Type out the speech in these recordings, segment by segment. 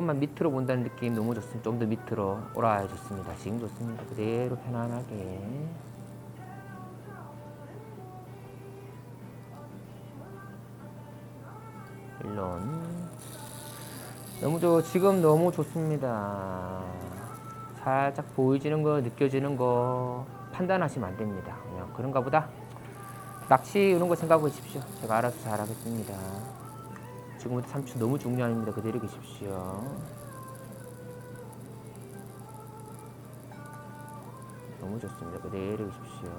조금만 밑으로 본다는 느낌 너무 좋습니다. 좀 더 밑으로 오라 좋습니다. 지금 좋습니다. 그대로 편안하게. 일론. 너무 좋, 지금 너무 좋습니다. 살짝 보여지는 거, 느껴지는 거 판단하시면 안 됩니다. 그냥 그런가 보다. 낚시 이런 거 생각해 보십시오. 제가 알아서 잘 하겠습니다. 지금부터 3초 너무 중요합니다. 그대로 계십시오. 너무 좋습니다. 그대로 계십시오.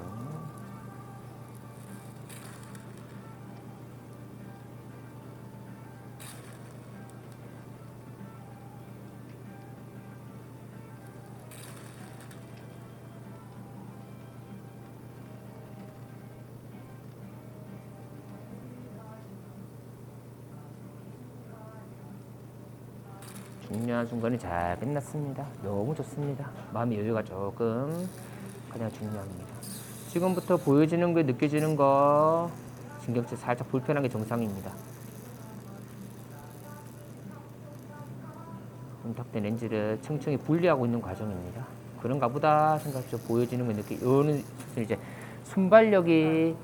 중요한 순간이 잘 끝났습니다. 너무 좋습니다. 마음의 여유가 조금 가장 중요합니다. 지금부터 보여지는 거, 느껴지는 거 신경질 살짝 불편한 게 정상입니다. 탁대 렌즈를 층층이 분리하고 있는 과정입니다. 그런가 보다 생각죠. 보여지는 거 느끼. 요는 이제 순발력이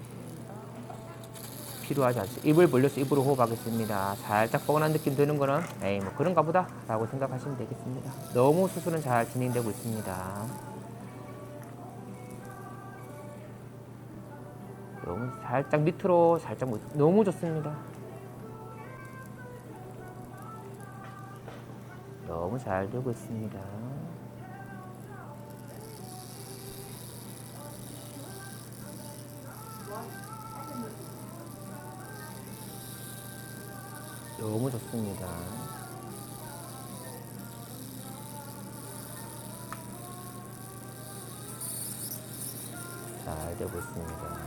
필요하지 않습니다. 입을 벌려서 입으로 호흡하겠습니다. 살짝 뻐근한 느낌 드는 거는 에이 뭐 그런가 보다 라고 생각하시면 되겠습니다. 너무 수술은 잘 진행되고 있습니다. 너무 살짝 밑으로 살짝 못- 너무 좋습니다. 너무 잘 되고 있습니다. 너무 좋습니다. 잘 되고 있습니다.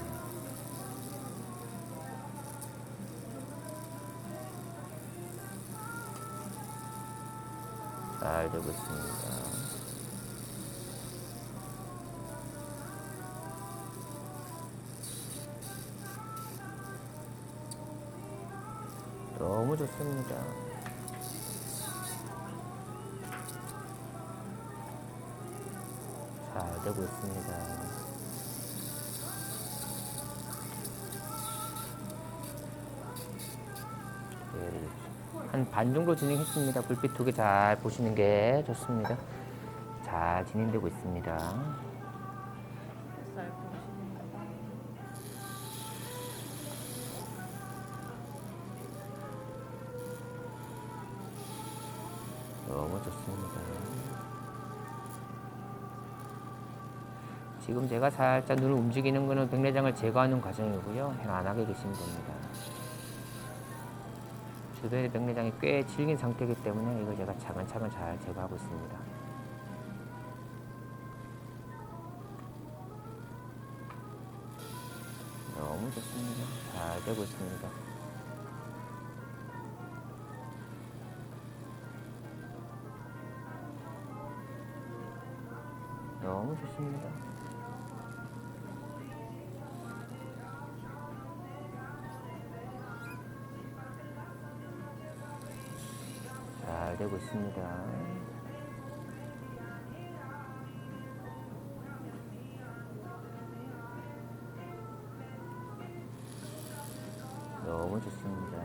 잘 되고 있습니다. 너무 좋습니다. 잘 되고 있습니다. 한반 정도 진행했습니다. 불빛 두 개 잘 보시는 게 좋습니다. 잘 진행되고 있습니다. 좋습니다. 지금 제가 살짝 눈을 움직이는 거는 백내장을 제거하는 과정이고요. 편안하게 계시면 됩니다. 주변에 백내장이 꽤 질긴 상태이기 때문에 이걸 제가 차근차근 잘 제거하고 있습니다. 너무 좋습니다. 잘 되고 있습니다. 너무 좋습니다. 잘 되고 있습니다. 너무 좋습니다.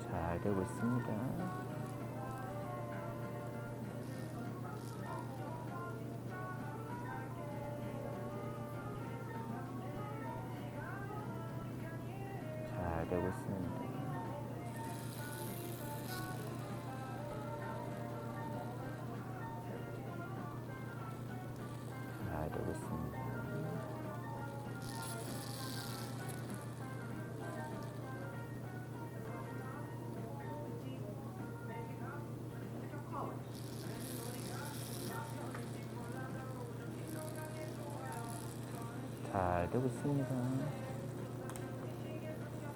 잘 되고 있습니다. 되고 있습니다. 잘 되고 있습니다. 잘 되고 있습니다.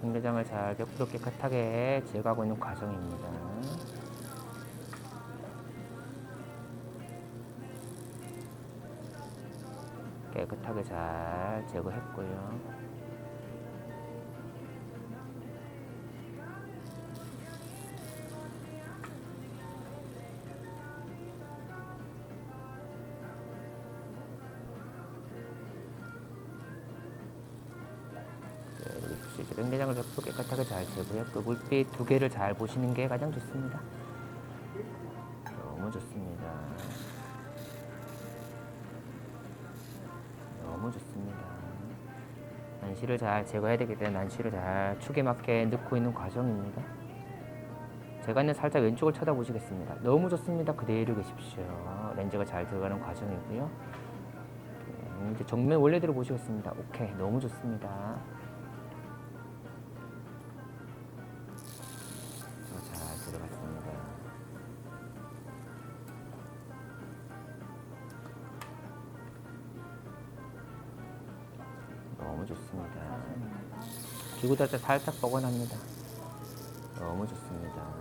백내장을 잘 벽부로 깨끗하게 제거하고 있는 과정입니다. 깨끗하게 잘 제거했고요. 보시죠. 냉내장을 100% 깨끗하게 잘 제거해 또 물빛 두 개를 잘 보시는 게 가장 좋습니다. 너무 좋습니다. 너무 좋습니다. 난시를 잘 제거해야 되기 때문에 난시를 잘 축에 맞게 넣고 있는 과정입니다. 제가 있는 살짝 왼쪽을 쳐다보시겠습니다. 너무 좋습니다. 그대로 계십시오. 렌즈가 잘 들어가는 과정이고요. 네, 이제 정면 원래대로 보시겠습니다. 오케이, 너무 좋습니다. 너무 좋습니다. 기구 달때 살짝 뻐근합니다. 너무 좋습니다.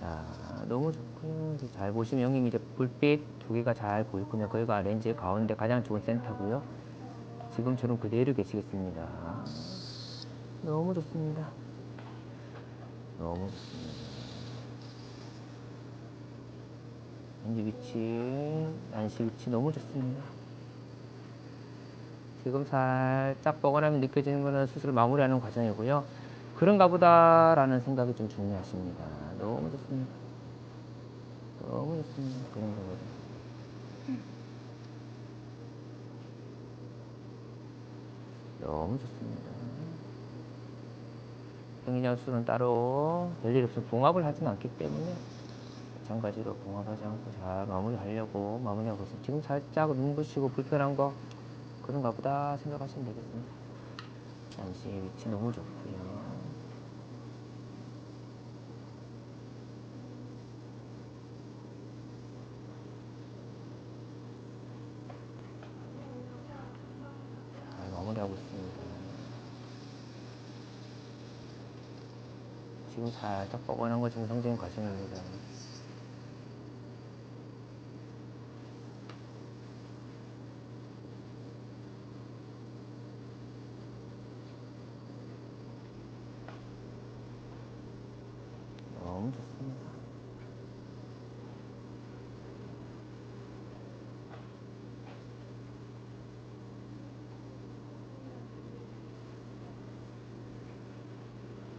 자, 너무 좋고요. 잘 보시면 형님 이제 불빛 두 개가 잘 보이군요. 거기가 렌즈 가운데 가장 좋은 센터고요. 지금처럼 그대로 계시겠습니다. 너무 좋습니다. 너무 좋습니다. 렌즈 위치, 난시 위치 너무 좋습니다. 지금 살짝 뻐근함이 느껴지는 것은 수술을 마무리하는 과정이고요. 그런가 보다라는 생각이 좀 중요하십니다. 너무 좋습니다. 너무 좋습니다. 그런가 보다. 너무 좋습니다. 행위장수는 따로 별일 없으면 봉합을 하진 않기 때문에 마찬가지로 봉합하지 않고 잘 마무리하려고 마무리하고 있습니다. 지금 살짝 눈부시고 불편한 거 그런가 보다 생각하시면 되겠습니다. 잠시 위치 너무 좋고요. 잘 마무리하고 있습니다. 지금 살짝 뻐근한 거 정상적인 과정입니다. 너무 좋습니다.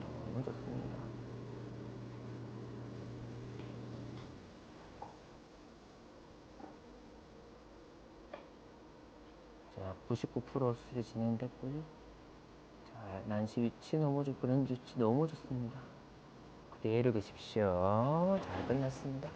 너무 좋습니다. 자, 99% 수술 진행됐고요. 자, 난시 위치 좋고 렌즈 위치 너무 좋습니다. 그대로 계십시오. 잘 끝났습니다.